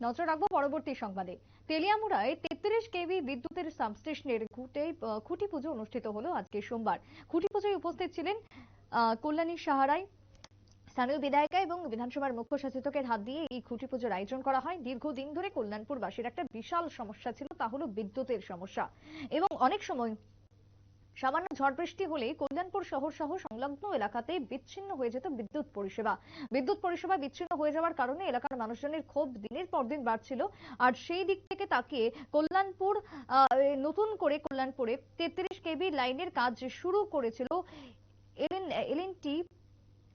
নজর রাখব পরবর্তী সংবাদে। তেলিয়ামুড়ায় তেত্রিশ কেভি বিদ্যুতের সাবস্টেশনের আহ, খুঁটি পুজো অনুষ্ঠিত হলো আজকে সোমবার। খুঁটি পুজোয় উপস্থিত ছিলেন কল্যাণী সাহারাই স্থানীয় বিধায়িকা এবং বিধানসভার মুখ্য সচেতকের হাত দিয়ে এই খুঁটি পুজোর আয়োজন করা হয়। দীর্ঘদিন ধরে কল্যাণপুরবাসীর একটা বিশাল সমস্যা ছিল তা হলো বিদ্যুতের সমস্যা। এবং অনেক সময় সামান্য ঝড় বৃষ্টি হলেই কল্যাণপুর শহর সহ সংলগ্ন এলাকাতে বিচ্ছিন্ন হয়ে যেত বিদ্যুৎ পরিষেবা। বিদ্যুৎ পরিষেবা বিচ্ছিন্ন হয়ে যাওয়ার কারণে এলাকার মানুষজনের ক্ষোভ দিনের পর দিন বাড়ছিল। আর সেই দিক থেকে তাকিয়ে কল্যাণপুর নতুন করে কল্যাণপুরে তেত্রিশ কেবি লাইনের কাজ শুরু করেছিল এলএন, এলএনটি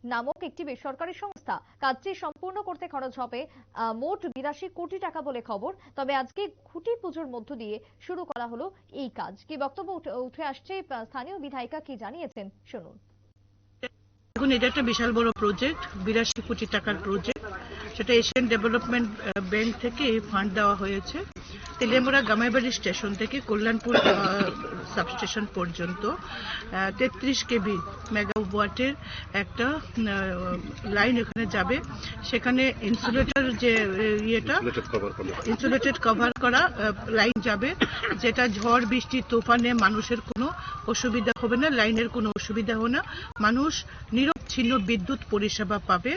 নামক একটি বেসরকারি সংস্থা। কাজটি সম্পূর্ণ করতে খরচ হবে মোট বিরাশি কোটি টাকা বলে খবর। তবে আজকে খুঁটি পুজোর মধ্য দিয়ে শুরু করা হলো এই কাজ। কি বক্তব্য উঠে- আসছে স্থানীয় বিধায়িকা কি জানিয়েছেন, শুনুন। দেখুন, এটা একটা বিশাল বড় প্রজেক্ট বিরাশি কোটি টাকার প্রজেক্ট সেটা এশিয়ান ডেভেলপমেন্ট ব্যাংক থেকে এই ফান্ড দেওয়া হয়েছে। তেলিয়ামুড়া গামাইবাড়ি স্টেশন থেকে কল্যাণপুর সাবস্টেশন পর্যন্ত তেত্রিশ কেবি মেগাওয়াটের একটা লাইন এখানে যাবে। সেখানে ইনসুলেটর যে ইয়েটা ইনসুলেটেড কভার করা। লাইন যাবে। যেটা ঝড় বৃষ্টি তুফানে মানুষের কোনো অসুবিধা হবে না লাইনের কোনো অসুবিধা হবে না। মানুষ নিরবচ্ছিন্ন বিদ্যুৎ পরিষেবা পাবে।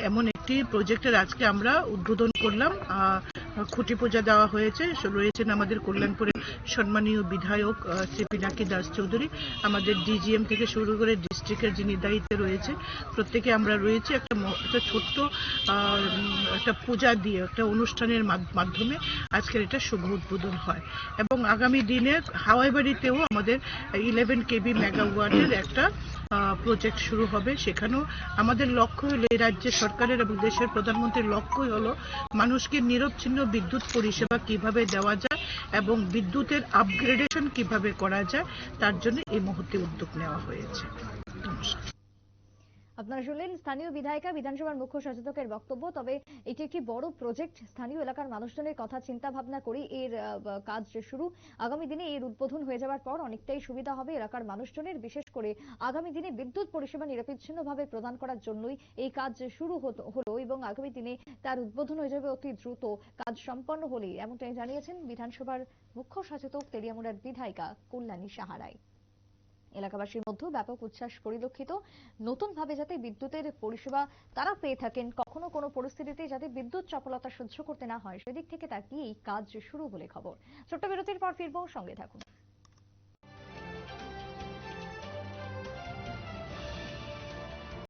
এমন একটি প্রজেক্টের আজকে আমরা উদ্বোধন করলাম। খুঁটি পূজা দেওয়া হয়েছে রয়েছেন আমাদের কল্যাণপুরের সম্মানীয় বিধায়ক শ্রী পিনাকি দাস চৌধুরী। আমাদের ডিজিএম থেকে শুরু করে ডিস্ট্রিক্টের যিনি দায়িত্বে রয়েছে, প্রত্যেকে আমরা রয়েছি একটা একটা ছোট্ট একটা পূজা দিয়ে, একটা অনুষ্ঠানের মাধ- মাধ্যমে আজকের এটা শুভ উদ্বোধন হয়। এবং আগামী দিনে হাওয়াই বাড়িতেও আমাদের ইলেভেন কেবি মেগাওয়াটের একটা প্রজেক্ট শুরু হবে। সেখানেও আমাদের লক্ষ্য হলো এই রাজ্যের সরকারের এবং দেশের প্রধানমন্ত্রীর লক্ষ্যই হলো মানুষকে নিরবচ্ছিন্ন বিদ্যুৎ পরিষেবা কীভাবে দেওয়া যায় এবং বিদ্যুতের আপগ্রেডেশন কীভাবে করা যায়, তার জন্য এই মুহূর্তে উদ্যোগ নেওয়া হয়েছে। নমস্কার। আপনারা শুনলেন স্থানীয় বিধায়িকা, বিধানসভার মুখ্য সচেতকের বক্তব্য। তবে এটি একটি বড় প্রজেক্ট স্থানীয় এলাকার মানুষজনের কথা চিন্তা ভাবনা করেই এর কাজ শুরু, আগামী দিনে এর উদ্বোধন হয়ে যাওয়ার পর অনেকটাই সুবিধা হবে এলাকার মানুষজনের, বিশেষ করে আগামী দিনে বিদ্যুৎ পরিষেবা নিরবিচ্ছিন্নভাবে প্রদান করার জন্যই এই কাজ শুরু হলো এবং আগামী দিনে তার উদ্বোধন হয়ে যাবে অতি দ্রুত কাজ সম্পন্ন হলেই। এমনটাই জানিয়েছেন বিধানসভার মুখ্য সচেতক তেলিয়ামুড়ার বিধায়িকা কল্যাণী সাহারাই। এলাকাবাসীর মধ্যে ব্যাপক উচ্ছ্বাস পরিলক্ষিত। নতুন ভাবে যাতে বিদ্যুতের পরিষেবা তারা পেয়ে থাকেন, কখনো কোনো পরিস্থিতিতে যাতে বিদ্যুৎ চপলতা সহ্য করতে না হয়, সেদিক থেকে তাকিয়ে এই কাজ শুরু বলে খবর। ছোট্ট বিরতির পর ফিরবো, সঙ্গে থাকুন।